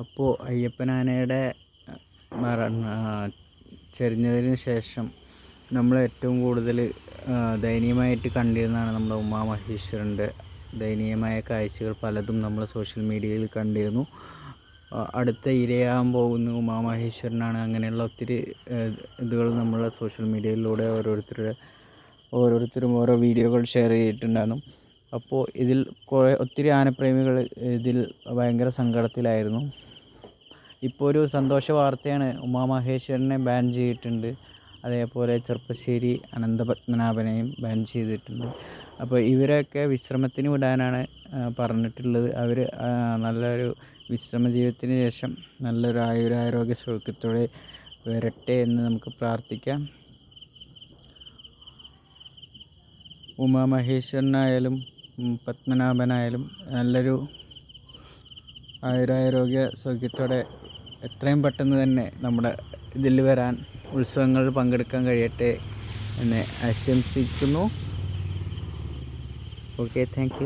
അപ്പോൾ അയ്യപ്പനാനയുടെ മരണ ചെരിഞ്ഞതിന് ശേഷം നമ്മൾ ഏറ്റവും കൂടുതൽ ദയനീയമായിട്ട് കണ്ടിരുന്നതാണ് നമ്മുടെ ഉമാമഹേശ്വരന്റെ ദയനീയമായ കാഴ്ചകൾ പലതും നമ്മൾ സോഷ്യൽ മീഡിയയിൽ കണ്ടിരുന്നു. അടുത്ത ഇരയാകാൻ പോകുന്ന ഉമാമഹേശ്വരനാണ് അങ്ങനെയുള്ള ഒത്തിരി ഇതുകൾ നമ്മൾ സോഷ്യൽ മീഡിയയിലൂടെ ഓരോരുത്തരുടെ ഓരോരുത്തരും ഓരോ വീഡിയോകൾ ഷെയർ ചെയ്തിട്ടുണ്ടായിരുന്നു. അപ്പോൾ ഇതിൽ കുറേ ഒത്തിരി ആനപ്രേമികൾ ഇതിൽ ഭയങ്കര സങ്കടത്തിലായിരുന്നു. ഇപ്പോൾ ഒരു സന്തോഷ വാർത്തയാണ്. ഉമാമഹേശ്വരനെ ബാൻ ചെയ്തിട്ടുണ്ട്. അതേപോലെ ചെറുപ്പശ്ശേരി അനന്തപത്മനാഭനെയും ബാൻ ചെയ്തിട്ടുണ്ട്. അപ്പോൾ ഇവരൊക്കെ വിശ്രമത്തിന് വിടാനാണ് പറഞ്ഞിട്ടുള്ളത്. അവർ നല്ലൊരു വിശ്രമ ജീവിതത്തിന് ശേഷം നല്ലൊരു ആയുരാരോഗ്യ സൗഖ്യത്തോടെ വരട്ടെ എന്ന് നമുക്ക് പ്രാർത്ഥിക്കാം. ഉമാമഹേശ്വരനായാലും മഹേശ്വരനായാലും പത്മനാഭനായാലും നല്ലൊരു ആയുരാരോഗ്യ സൗഖ്യത്തോടെ എത്രയും പെട്ടെന്ന് തന്നെ നമ്മുടെ ഇതിൽ വരാൻ ഉത്സവങ്ങളിൽ പങ്കെടുക്കാൻ കഴിയട്ടെ എന്നെ ആശംസിക്കുന്നു. Okay thank